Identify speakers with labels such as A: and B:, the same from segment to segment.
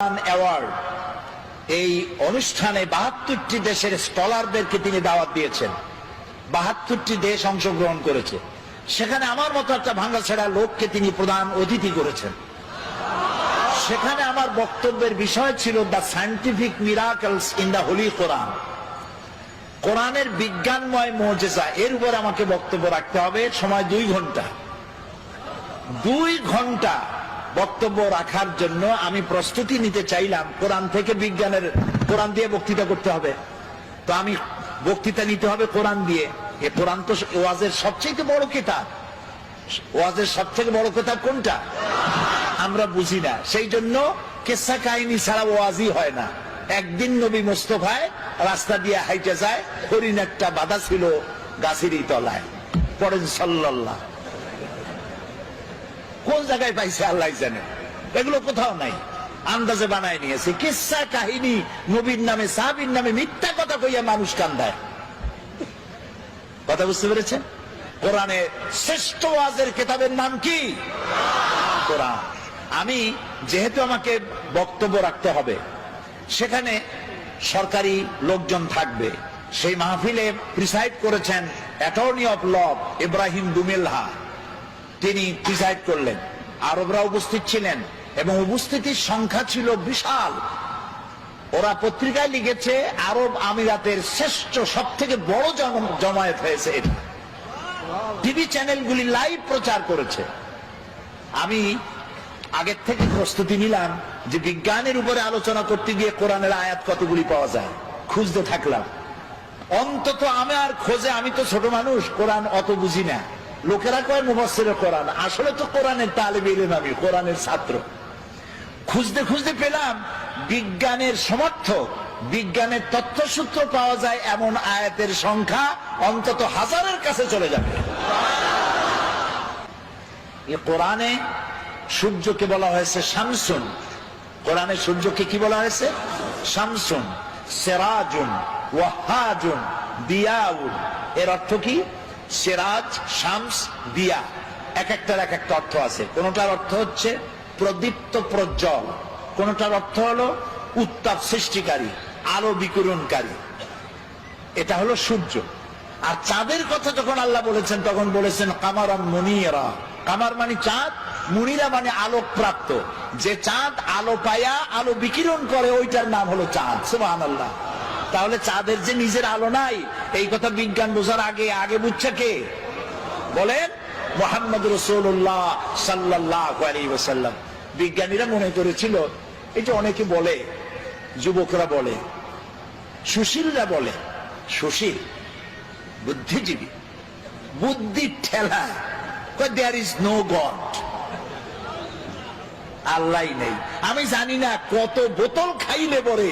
A: Award এই অনুষ্ঠানে বাহাত্তরটি দেশের স্কলারদেরকে তিনি দাওয়াত দিয়েছেন। বাহাত্তরটি দেশ অংশগ্রহণ করেছে। সেখানে আমার মতো একটা ভাঙ্গাছেড়া লোককে তিনি প্রধান অতিথি করেছেন। সেখানে আমার বক্তব্যের বিষয় ছিল the scientific miracles in the Holy Quran কোরআনের বিজ্ঞানময় মজেজা, এর উপর আমাকে বক্তব্য রাখতে হবে। সময় দুই ঘণ্টা। দুই ঘণ্টা বক্তব্য রাখার জন্য আমি প্রস্তুতি নিতে চাইলাম। কোরআন থেকে বিজ্ঞানের, কোরআন দিয়ে বক্তৃতা করতে হবে। তো আমি বক্তৃতা নিতে হবে কোরআন দিয়ে। এ কোরআন তো ওয়াজের সবচেয়ে বড় কিতাব। ওয়াজের সব থেকে বড় কিতাব কোনটা? আমরা বুঝি না। সেই জন্য কেসা কাহিনী ছাড়া ওয়াজই হয় না। একদিন নবী মোস্তফায় রাস্তা দিয়ে হাইটে যায়, হরিণ একটা বাধা ছিল গাছেরই তলায়। পড়েন সাল্লাল্লাহ। কোন জায়গায় পাইছে আল্লাহ জানে। এগুলো কোথাও নাই। আন্দাজে বানায় নিয়েছে। কিসা কাহিনী? নবীর নামে, সাহাবির নামে মিথ্যা কথা কইয়া মানুষ কান্দায়। কথা বুঝতে পেরেছেন? কোরআনে শ্রেষ্ঠ ওয়াজের কেতাবের নাম কি? কোরআন। আমি, যেহেতু আমাকে বক্তব্য রাখতে হবে, সেখানে সরকারি লোকজন থাকবে। সেই মাহফিলে প্রিসাইড করেছেন অ্যাটর্নি অফ ল, ইব্রাহিম দুমেলহা। তিনি প্রিসাইড করলেন। আরবরা উপস্থিত ছিলেন এবং উপস্থিতির সংখ্যা ছিল বিশাল। ওরা পত্রিকায় লিখেছে, আরব আমিরাতের শ্রেষ্ঠ সব থেকে বড় জমায়েত হয়েছে এটা। টিভি চ্যানেলগুলি লাইভ প্রচার করেছে। আমি আগের থেকে প্রস্তুতি নিলাম যে বিজ্ঞানের উপরে আলোচনা করতে গিয়ে কোরআনের আয়াত কতগুলি পাওয়া যায়। খুঁজতে থাকলাম। অন্তত আমার খোঁজে, আমি তো ছোট মানুষ, কোরআন অত বুঝি না। লোকেরা কয় মুফাসসিরে কোরআন। আসলে তো কোরআনের তালিব ইলম আমি, কোরআনের ছাত্র। খুঁজতে খুঁজতে পেলাম বিজ্ঞানের সমর্থক, বিজ্ঞানের তথ্যসূত্র পাওয়া যায় এমন আয়াতের সংখ্যা অন্তত হাজারের কাছে চলে যাবে। কোরআনে সূর্যকে বলা হয়েছে শামসুন। কোরআনে সূর্যকে কি বলা হয়েছে? শামসুন, সেরাজুন ওয়াহাজুন দিয়াউন। এর অর্থ কি? সেরাজ, শামস, দিয়া। এক একটার এক একটা অর্থ আছে। কোনটার অর্থ হচ্ছে প্রদীপ্ত প্রজ্জ্বল। কোনটার অর্থ হলো উত্তাপ সৃষ্টিকারী, আলো বিকিরণকারী। এটা হলো সূর্য। আর চাঁদের কথা যখন আল্লাহ বলেছেন, তখন বলেছেন কামারাম মুনিরা। কামার মানে চাঁদ, মুনিরা মানে আলোক প্রাপ্ত যে চাঁদ আলো পায়া, আলো বিকিরণ করে, ওইটার নাম হলো চাঁদ। সুবাহ আল্লাহ তাহলে চাঁদের যে নিজের আলো নাই এই কথা বিজ্ঞান বোঝার আগে আগে বুঝছে কে? বলেন মোহাম্মদ রসুল্লাহ সাল্লাহ বিজ্ঞানীরা মনে করেছিল যে অনেকে বলে, যুবকরা বলে, সুশীলরা বলে, সুশীল, বুদ্ধিজীবী, বুদ্ধি ঠেলা দেয়ার ইজ নো গড আল্লাহ নেই। আমি জানি না কত বোতল খাইলে পরে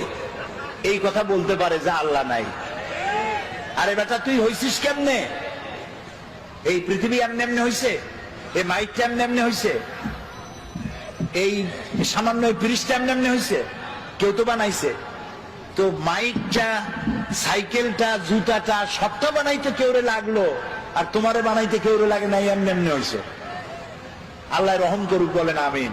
A: এই কথা বলতে পারে যে আল্লাহ নাই। আরে বেটা, তুই হইছিস কেমনে? এই পৃথিবী এমনি এমনি হইছে? এই মাইকটা এমনি এমনি হইছে? এই সামান্য ব্রিজটা এমনি এমনি হইছে? কেউ তো বানাইছে। তো মাইকটা, সাইকেলটা, জুতাটা সবটা বানাইতে কেউরে লাগল, আর তোমারে বানাইতে কেউরে লাগে নাই, এমনি এমনি হয়েছে আল্লাহ রহম করুক, বলেন আমিন।